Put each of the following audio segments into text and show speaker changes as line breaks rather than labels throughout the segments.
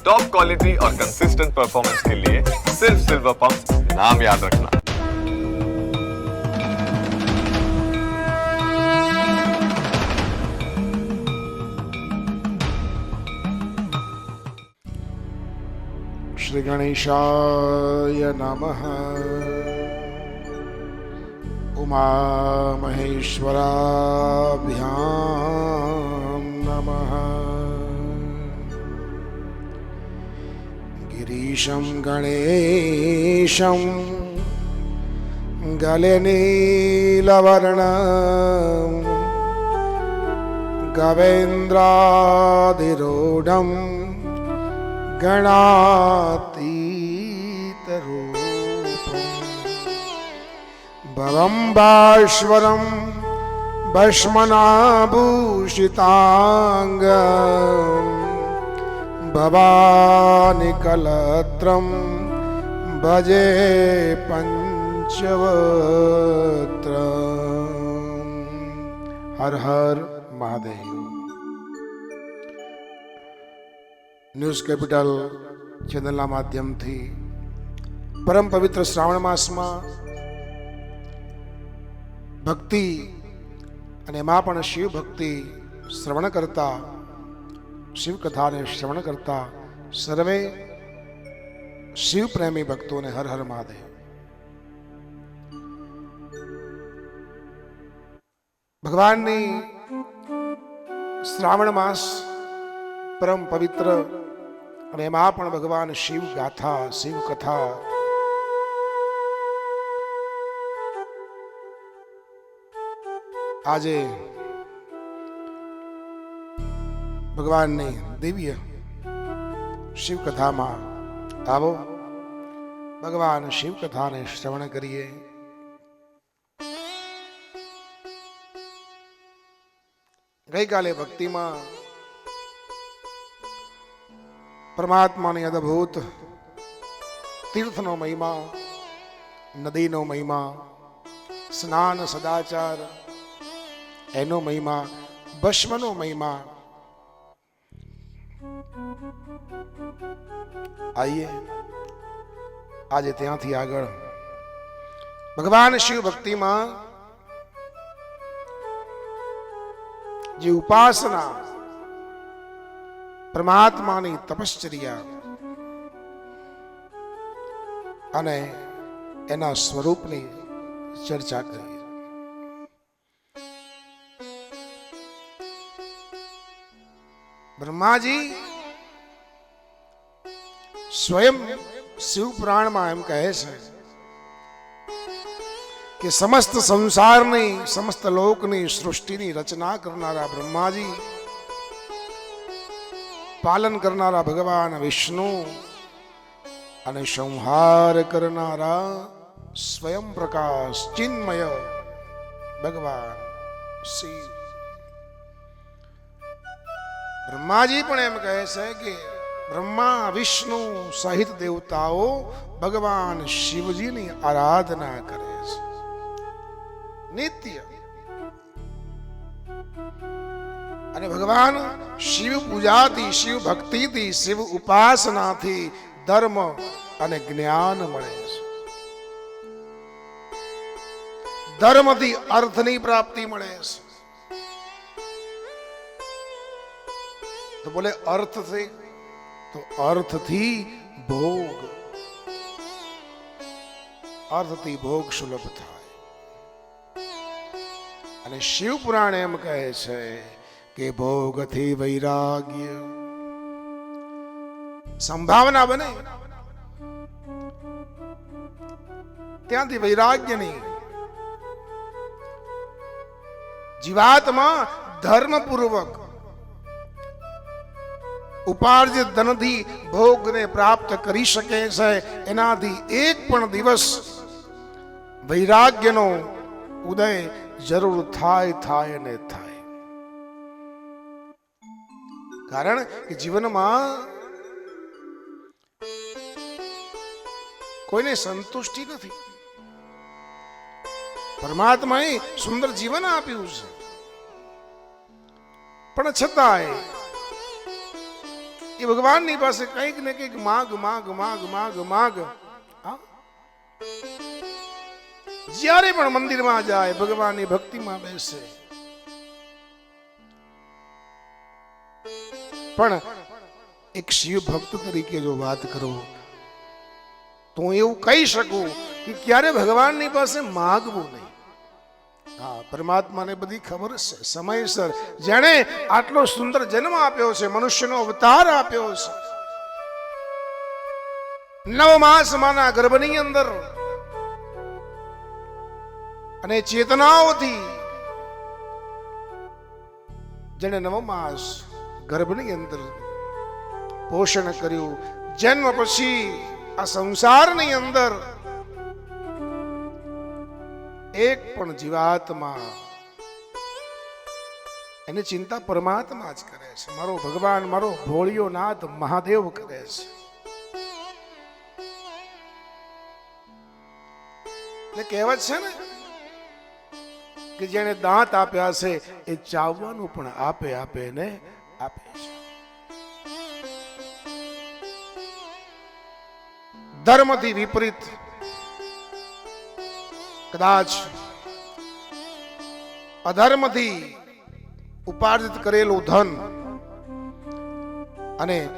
Top quality और consistent performance के लिए सिर्फ सिल्वर पंप नाम याद रखना
श्रीगणेशाय नमः उमामहेश्वराभ्यां नमः गिरीशं गणेशं गलनीलवर्णम् गवेन्द्राधिरूढम् गणातीतरूपम् भवम्बाश्वरं भस्मनाभूषिताङ्ग भवानि कलत्रं भजे पञ्चवत्र हर हर महादेव ન્યૂઝ કેપિટલ ચેનલના માધ્યમથી પરમ પવિત્ર શ્રાવણ માસમાં ભક્તિ અને એમાં પણ શિવ ભક્તિ શ્રવણ કરતા શિવ કથાને શ્રવણ કરતા સર્વે શિવ પ્રેમી ભક્તોને હર હર મહાદેવ. ભગવાનની શ્રાવણ માસ પરમ પવિત્ર અને એમાં પણ ભગવાન શિવ ગાથા, શિવ કથા. આજે ભગવાનની દિવ્ય શિવ કથામાં આવો. ભગવાન શિવ કથાને શ્રવણ કરીએ. ગઈકાલે ભક્તિમાં પરમાત્માની અદભૂત તીર્થનો મહિમા, નદીનો મહિમા, સ્નાન, સદાચાર, એનો મહિમા, ભસ્મનો મહિમા આઈએ. આજે ત્યાંથી આગળ. ભગવાન શિવ ભક્તિમાં જે ઉપાસના પરમાત્માની તપશ્ચર્યા અને એના સ્વરૂપની ચર્ચા કરી. બ્રહ્માજી સ્વયં શિવ પુરાણમાં એમ કહે છે કે સમસ્ત સંસારની, સમસ્ત લોકની સૃષ્ટિની રચના કરનારા બ્રહ્માજી, પાલન કરનારા ભગવાન વિષ્ણુ અને સંહાર કરનારા સ્વયં પ્રકાશ ચિન્મય ભગવાન શિવ. બ્રહ્માજી પણ એમ કહે છે કે બ્રહ્મા, વિષ્ણુ સહિત દેવતાઓ ભગવાન શિવજીની આરાધના કરે છે. નિત્ય. અને ભગવાન શિવ પૂજાથી શિવ ભક્તિથી શિવ ઉપાસનાથી ધર્મ અને જ્ઞાન મળે છે. ધર્મથી અર્થની પ્રાપ્તિ મળે છે. તો બોલે અર્થથી તો અર્થથી ભોગ. અર્થથી ભોગ સુલભ થાય. અને શિવ પુરાણ એમ કહે છે કે ભોગથી વૈરાગ્ય. સંભાવના બને. ત્યાંથી વૈરાગ્ય નહીં. જીવાત્મા ધર્મપૂર્વક ઉપાર્જિત ધનથી ભોગને પ્રાપ્ત કરી શકે છે. એનાથી એક પણ દિવસ વૈરાગ્યનો ઉદય જરૂર થાય થાય ને થાય. કારણ કે જીવનમાં કોઈને સંતુષ્ટિ નથી. પરમાત્માએ સુંદર જીવન આપ્યું છે. પણ છતાંય એ ભગવાનની પાસે કંઈક ને કંઈક માગ માગ માગ માગ માગ હા? જ્યારે પણ મંદિરમાં જાય ભગવાનની ભક્તિમાં બેસે પણ એક શિવ ભક્ત તરીકે જો વાત કરું તો હું એવું કહી શકું કે ક્યારે ભગવાનની પાસે માગવું નહીં હા, પરમાત્માને બધી ખબર છે. સમયસર જેણે આટલો સુંદર જન્મ આપ્યો છે, મનુષ્યનો અવતાર આપ્યો છે. નવ માસ ગર્ભની અંદર અને ચેતનાઓથી જેને નવ માસ ગર્ભની અંદર પોષણ કર્યું. જન્મ પછી આ સંસારની અંદર એક પણ જીવાત્મા એની ચિંતા પરમાત્મા જ કરે છે. મારો ભગવાન, મારો ભોળિયો નાથ મહાદેવ કરે છે. એટલે કહેવત છે ને કે જેને દાંત આપ્યા છે એ ચાવવાનું પણ આપે આપે ને આપે છે. ધર્મથી વિપરીત કદાચ અધર્મથી ઉપાર્જિત કરેલું ધન અને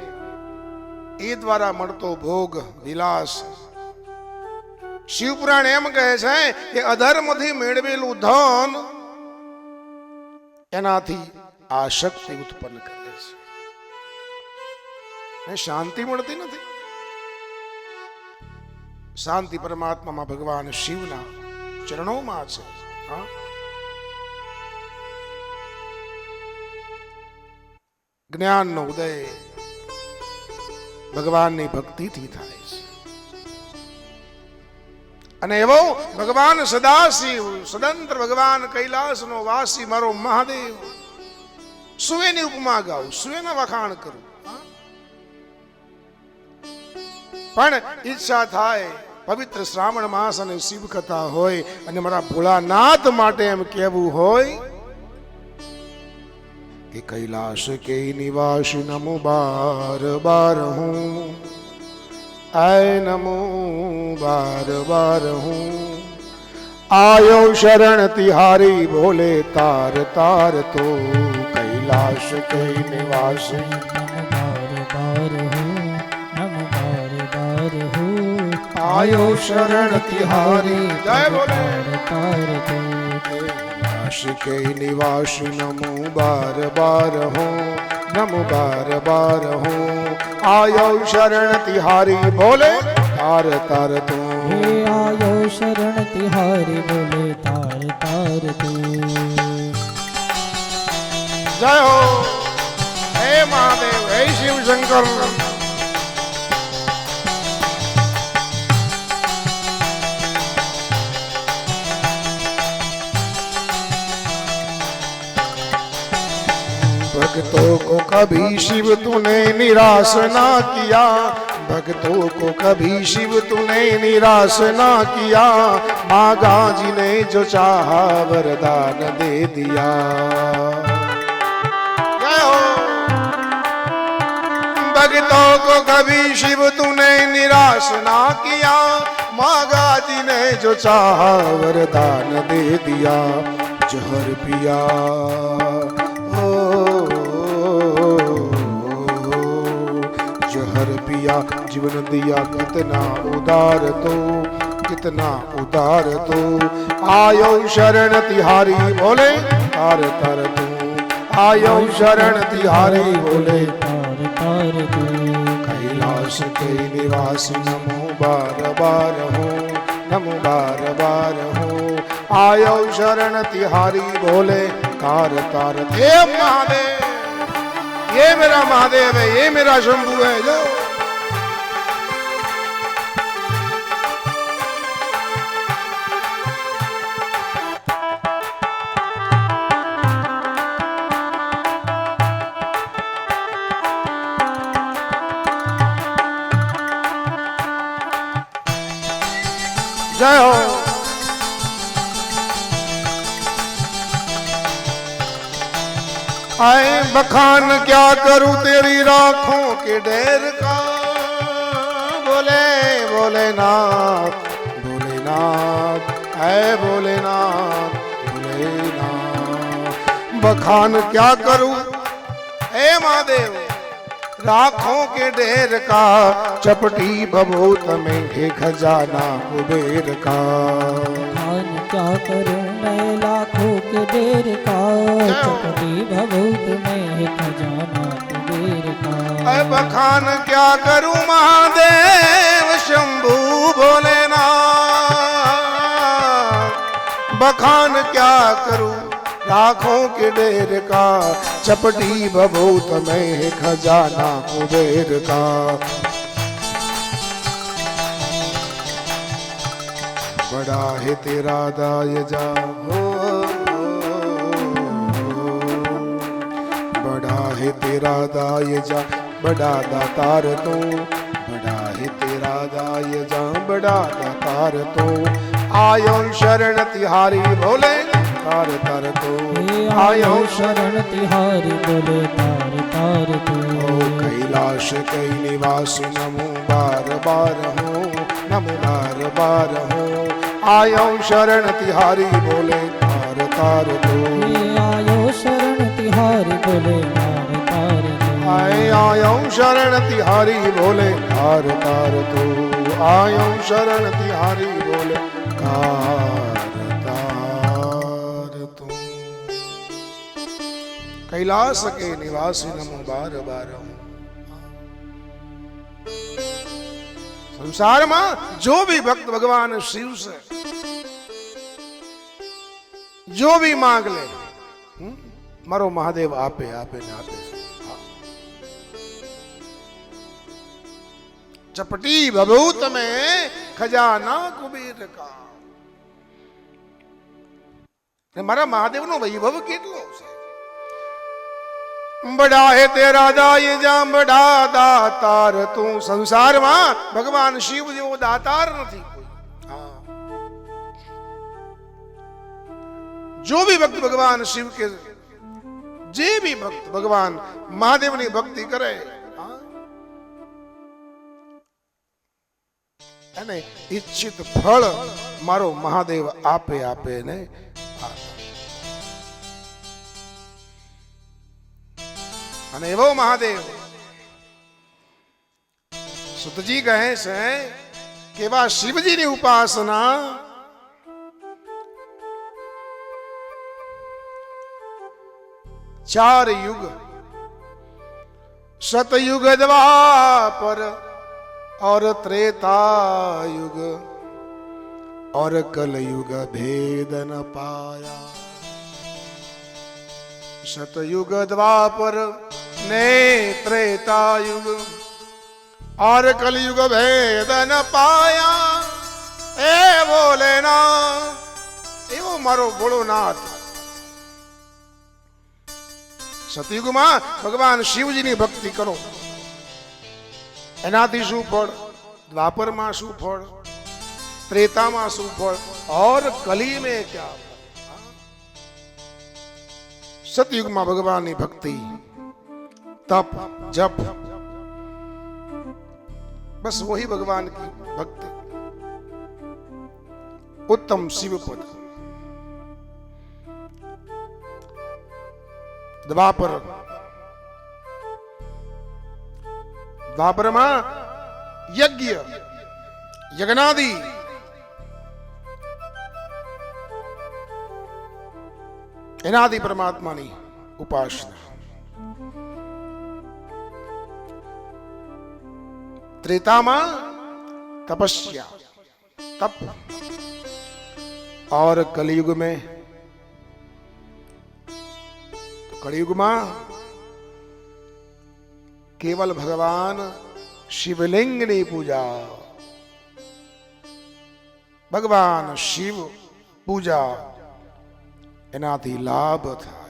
એ દ્વારા મળતો ભોગ, વિલાસ. શિવપુરાણ એમ કહે છે કે અધર્મથી મેળવેલું ધન એનાથી આશક્તિ ઉત્પન્ન કરે છે. શાંતિ મળતી નથી. શાંતિ પરમાત્મામાં ભગવાન શિવના ચરણોમાં છે? જ્ઞાનનો ઉદય ભગવાનની ભક્તિથી થાય છે. અને એવો ભગવાન સદાશિવ સ્વતંત્ર ભગવાન કૈલાસનો વાસી મારો મહાદેવ, સુવેની ઉપમા ગાઉં, સુવેના વખાણ કરું. પણ ઈચ્છા થાય પવિત્ર શ્રાવણ માસ અને શિવ કથા હોય અને મારા ભોળાનાથ માટે એમ કહેવું હોય કે કૈલાશ કે નિવાસ નમો બાર બાર હું. આય નમો બાર બાર હું. આયો શરણ તિહારી ભોલે તાર તાર તો કૈલાશ કે નિવાસ આયો શરણ તિહારી જય બોલે
તાર તો
આશિકે નિવાસ નમો બાર બાર હો નમો બાર બાર હો આયો શરણ તિહારી બોલે તાર તાર
હે
તું
આયો શરણ તિહારી બોલે તાર તાર તો
જય હો હે મહાદેવ હે भक्तों को कभी शिव तूने निराश ना किया। भक्तों को कभी शिव तूने निराश ना किया। मागा जी ने जो चाहा वरदान दे दिया। भक्तों को कभी शिव तूने निराश ना किया। मागा जी ने जो चाहा वरदान दे दिया। जहर पिया। दिया जीवन दिया कितना उदार तो कितना उदार तो आयो शरण तिहारी बोले तार तार तू आयो शरण तिहारी बोले
तार तार तू
कैलाश के निवास नमो बार बार हो नमो बार बार हो आयो शरण तिहारी बोले तार तार देव महादेव ये मेरा महादेव है ये मेरा शंभु है जो જય હો આય બખાન ક્યા કરું તેરી રાખો કે ડેર કા? બોલે ભોલેનાથ ભોલેનાથ હે ભોલેનાથ ભોલેનાથ બખાન ક્યા કરું? હે મહાદેવ. राखों के ढेर का चपटी भभूत में है खजाना कुबेर का
खान क्या करूं मैं लाखों के देर का चपटी भभूत में है खजाना कुबेर का
अब बखान क्या करूं महादेव शंभू भोलेनाथ बखान क्या करूं लाखों के ढेर का, चपटी भभूत में खजाना कुबेर का। बड़ा है तेरा दाय जा बड़ा है तेरा दाय जा बड़ा दातार तू। बड़ा है तेरा दाय जा बड़ा दातार तू। आयो शरण तिहारी भोले
તાર તાર
તો.
આયો.
શરણ તિહારી બોલે તાર તાર તો. કૈલાશ કઈ નિવાસ નમો બાર બાર હો નમો બાર બાર હો. આયો
શરણ તિહારી બોલે તાર તાર તો. આયો શરણ
તિહારી બોલે તાર તાર આયો શરણ તિહારી બોલે તાર તાર તો. આયો શરણ તિહારી બોલે તાર કૈલાસ કે નિવાસી નમો બાર બાર સંસારમાં જો ભી ભક્ત ભગવાન શિવ છે, જો ભી માંગ લે મારો મહાદેવ આપે આપે ને આપે ચપટી બબુ તમે ખજાના કુબેર કા. મારા મહાદેવનો વૈભવ કેટલો છે? બડા હે તે રાજા એ જાંબડા દાતાર તું સંસારમાં ભગવાન શિવ જેવો દાતાર નથી જો બી ભક્ત ભગવાન શિવ કે જે બી ભક્ત ભગવાન મહાદેવની ભક્તિ કરે અને ઈચ્છિત ફળ મારો મહાદેવ આપે આપે ને અને એવો મહાદેવ સુતજી કહે છે કે એવા શિવજીની ઉપાસના ચાર યુગ सतयुग द्वापर और त्रेता युग और कलयुग भेद न पाया सतयुग द्वापर ने त्रेता युग और कलयुग भेद न पाया ए बोलेना એવો મારો ભોળોનાથ સતયુગમાં ભગવાન શિવજીની ભક્તિ કરો એનાથી શું ફળ દ્વાપરમાં શું ફળ ત્રેતામાં શું ફળ और કલી में क्या સતયુગમાં ભગવાનની ભક્તિ તપ જપ बस वही भगवान की भक्ति उत्तम शिव पद દ્વાપર દ્વાપરમાં યજ્ઞ યજ્ઞાદિ એનાદિ પરમાત્માની ઉપાસના त्रेतामा तपस्या तप और कलयुग में कलयुग में केवल भगवान शिवलिंग ની પૂજા ભગવાન શિવ પૂજા એનાથી લાભ થાય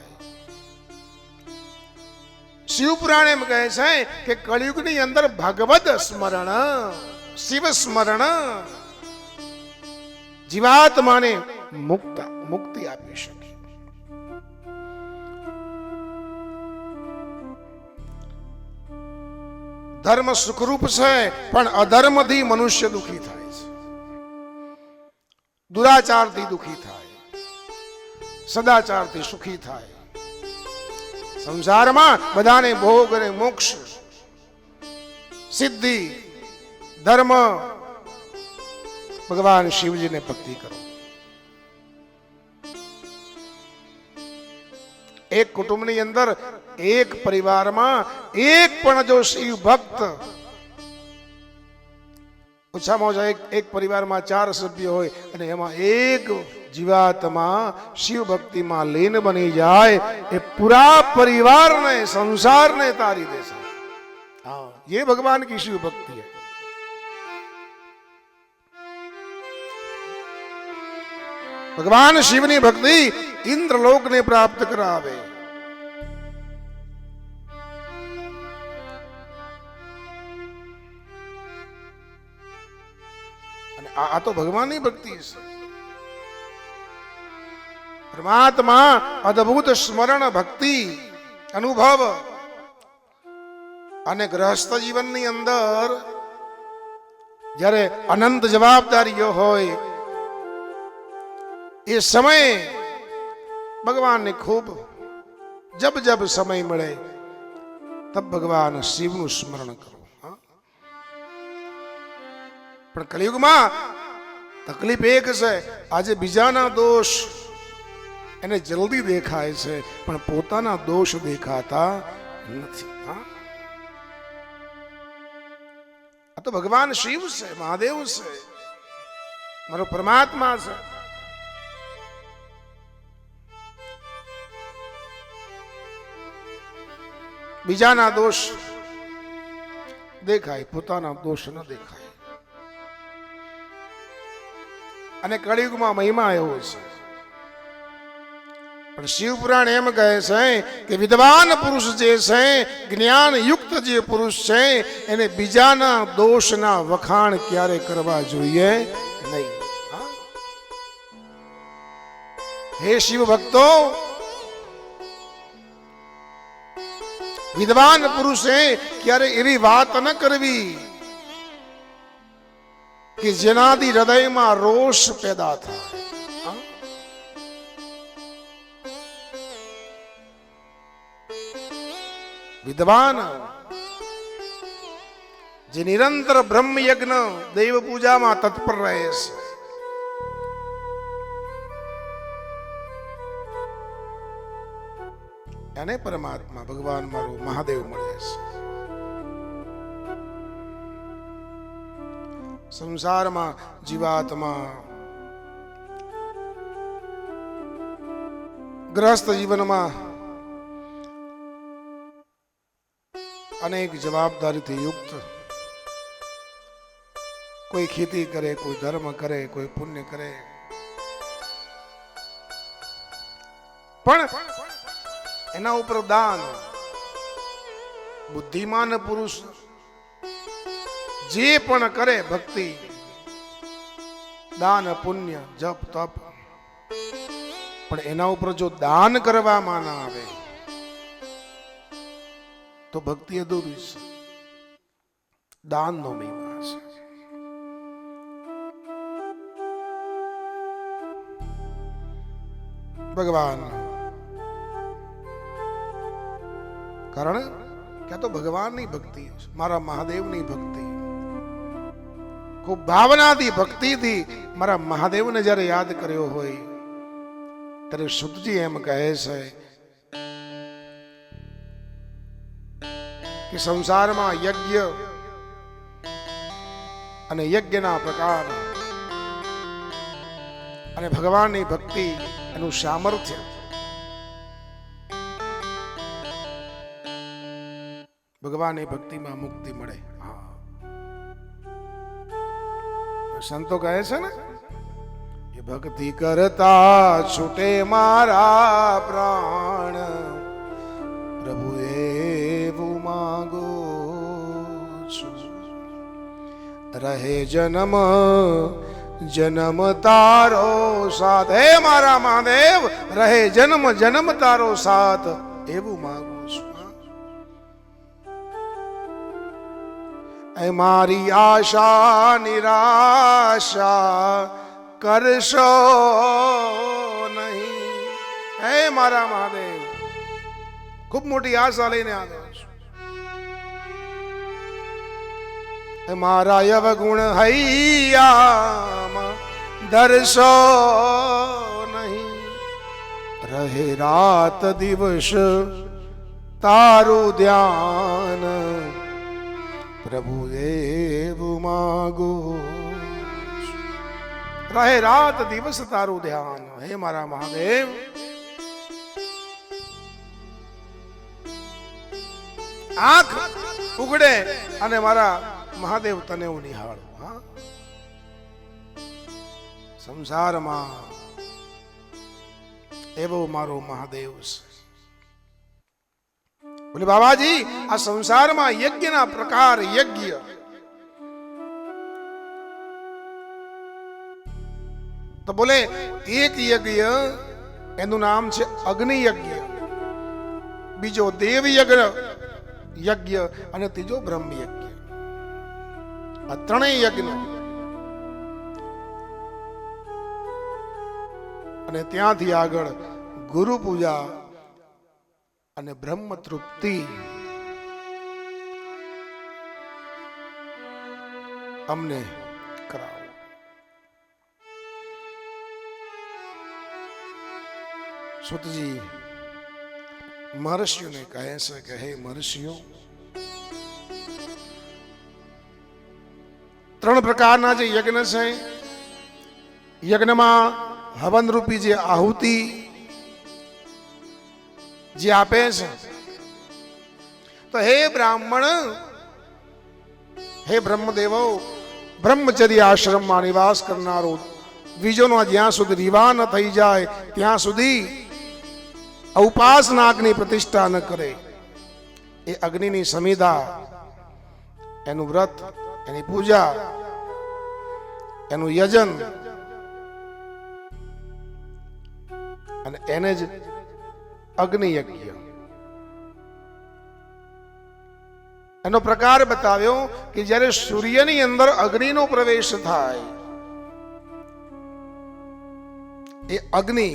શિવ પુરાણ એમ કહે છે કે કળિયુગની અંદર ભગવદ સ્મરણ, શિવ સ્મરણ જીવાત્માને મુક્ત, મુક્તિ આપી શકે. ધર્મ સુખરૂપ છે, પણ અધર્મથી મનુષ્ય દુખી થાય છે. દુરાચારથી દુખી થાય સદાચારથી સુખી થાય સંસારમાં બધાને ભોગ અને મોક્ષ. સિદ્ધિ, ધર્મ, ભગવાન શિવજીને ભક્તિ કરો. એક કુટુંબની અંદર એક પરિવારમાં એક પણ જો શિવ ભક્ત ઓછામાં ઓછા એક એક પરિવારમાં ચાર સભ્ય હોય અને એમાં એક જીવાત્મા શિવ ભક્તિમાં લીન બની જાય એ પૂરા પરિવારને સંસારને તારી દેશે હા ये ભગવાન કી શિવ ભક્તિ હૈ ભગવાન શિવની ભક્તિ ઇન્દ્રલોકને પ્રાપ્ત કરાવે આ તો ભગવાનની ભક્તિ છે. પરમાત્મા અદભુત સ્મરણ ભક્તિ અનુભવ. અને ગ્રહસ્થ જીવનની અંદર જ્યારે અનંત જવાબદારીઓ હોય, એ સમયે ભગવાનને ખૂબ જબ જબ સમય મળે, તબ ભગવાન શિવનું સ્મરણ કરો. પણ કલયુગમાં તકલીફ એક છે, આજે બીજાના દોષ એને જલ્દી દેખાય છે, પણ પોતાના દોષ દેખાતા નથી. આ તો ભગવાન શિવ છે, મહાદેવ છે, મારો પરમાત્મા છે. બીજાના દોષ દેખાય, પોતાના દોષ ન દેખાય. અને કળિયુગમાં મહિમા એવો છે. પણ શિવપુરાણ એમ કહે છે કે વિદ્વાન પુરુષ જે છે જ્ઞાન યુક્ત જે પુરુષ છે, એને બીજાના દોષના વખાણ ક્યારે કરવા જોઈએ નહીં. હે શિવ ભક્તો, વિદ્વાન પુરુષે ક્યારે એવી વાત ન કરવી. કે જેનાથી હૃદયમાં રોષ પેદા થાય. વિદ્વાન, જે નિરંતર બ્રહ્મ યજ્ઞ દૈવ પૂજામાં તત્પર રહે છે. એને પરમાત્મા ભગવાન મારો મહાદેવ મળે છે. સંસારમાં જીવાત્મા. ગ્રસ્ત જીવનમાં અનેક જવાબદારીથી યુક્ત. કોઈ ખેતી કરે, કોઈ ધર્મ કરે, કોઈ પુણ્ય કરે. પણ એના ઉપર દાન. બુદ્ધિમાન પુરુષ જે પણ કરે ભક્તિ, દાન, પુણ્ય, જપ, તપ. પણ એના ઉપર જો દાન કરવામાં ના આવે, તો ભક્તિ અધૂરી છે. દાનનો મહિમા છે ભગવાન. કારણ કે આ તો ભગવાનની ભક્તિ મારા મહાદેવની ભક્તિ. ખૂબ ભાવનાથી, ભક્તિથી મારા મહાદેવને જ્યારે યાદ કર્યો હોય, ત્યારે સુખજી એમ કહે છે કે સંસારમાં યજ્ઞ અને યજ્ઞના પ્રકાર અને ભગવાનની ભક્તિ એનું સામર્થ્ય. ભગવાનની ભક્તિમાં મુક્તિ મળે. સંતો કહે છે ને કે ભક્તિ કરતા છૂટે મારા પ્રાણ. પ્રભુ, એવું માગો છું. રહે જન્મ જન્મ તારો સાથ. હે મારા મહાદેવ, રહે જન્મ જન્મ તારો સાથ. એવું માગું મારી આશા નિરાશા કરશો નહીં. હે મારા મહાદેવ, ખૂબ મોટી આશા લઈને આવ્યો છું. મારા અવગુણ હૈયામાં દર્શો નહીં. રહે રાત દિવસ તારું ધ્યાન પ્રભુ દેવ માગો. રહે રાત દિવસ તારું ધ્યાન. હે મારા મહાદેવ. આંખ ઉગડે અને મારા મહાદેવ તને હું નિહાળું, હા. સંસારમાં એવો મારો મહાદેવ છે. બોલે, બાબાજી, આ સંસારમાં યજ્ઞના પ્રકાર યજ્ઞ. તો બોલે એક યજ્ઞ, એનું નામ છે અગ્નિ યજ્ઞ બીજો દેવ યજ્ઞ યજ્ઞ અને ત્રીજો બ્રહ્મ યજ્ઞ આ ત્રણેય યજ્ઞ. અને ત્યાંથી આગળ ગુરુ પૂજા અને બ્રહ્મ તૃપ્તિ અમને કરાવો. સુતજી, મહર્ષિઓને કહે છે કે, હે મહર્ષિઓ, ત્રણ પ્રકારના જે યજ્ઞ છે, યજ્ઞમાં હવન રૂપી જે આહુતિ જે આપે છે. તો હે બ્રાહ્મણ, હે બ્રહ્મદેવો, બ્રહ્મચર્ય આશ્રમમાં નિવાસ કરનારો, બીજોનો જ્યાં સુધી રીવા ન થઈ જાય, ત્યાં સુધી ઉપાસનાગની પ્રતિષ્ઠા ન કરે. એ અગ્નિની સમિધા, એનું વ્રત, એની પૂજા, એનું યજન, અને એને જ અગ્નિ યજ્ઞ એનો પ્રકાર બતાવ્યો કે જ્યારે સૂર્યની અંદર અગ્નિનો પ્રવેશ થાય, એ અગ્નિ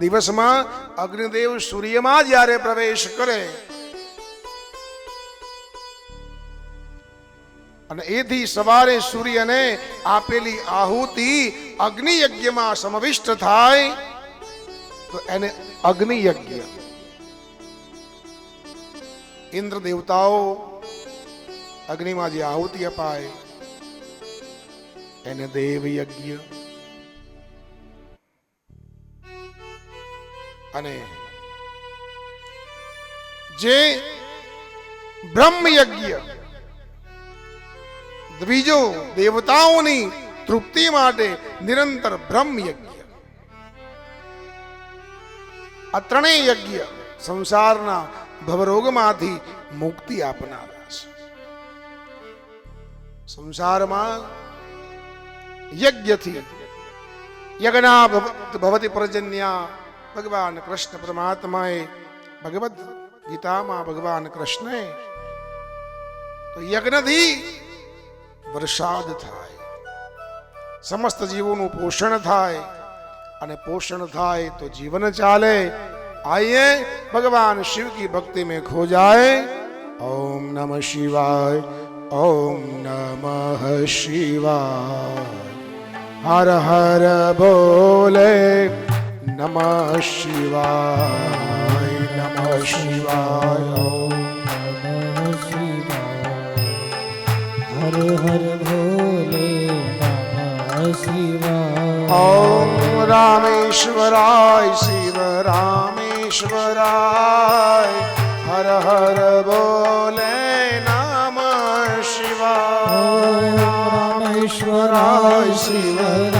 દિવસમાં અગ્નિદેવ સૂર્યમાં જ્યારે પ્રવેશ કરે અને એથી સવારે સૂર્યને આપેલી આહુતિ અગ્નિ યજ્ઞમાં સમાવિષ્ટ થાય, તો એને અગ્નિ યજ્ઞ ઇન્દ્ર દેવતાઓ અગ્નિમાં જે આહુતિ અપાય, એને દેવ યજ્ઞ અને જે બ્રહ્મ યજ્ઞ બીજો દેવતાઓની તૃપ્તિ માટે નિરંતર બ્રહ્મ યજ્ઞ આ ત્રણેય યજ્ઞ સંસારના ભવરોગમાંથી મુક્તિ આપનારા છે સંસારમાં યજ્ઞથી યજ્ઞા ભવ- ભવતી પર્જન્યા ભગવાન કૃષ્ણ પરમાત્માએ ભગવદ ગીતામાં ભગવાન કૃષ્ણે તો યજ્ઞથી વરસાદ થાય. સમસ્ત જીવોનું પોષણ થાય અને પોષણ થાય તો જીવન ચાલે. આઈએ ભગવાન શિવ કી ભક્તિ મેં ખો ઓમ નમ શિવાય, ઓમ નમઃ શિવાય. હર હર બોલે નમઃ શિવાય નમઃ શિવાય, ઓમ
હર હર ભોલે શિવા ઓમ રામેશ્વરાય શિવ
રામેશ્વરાય હર હર બોલે નામ શિવા રામેશ્વરાય શિવ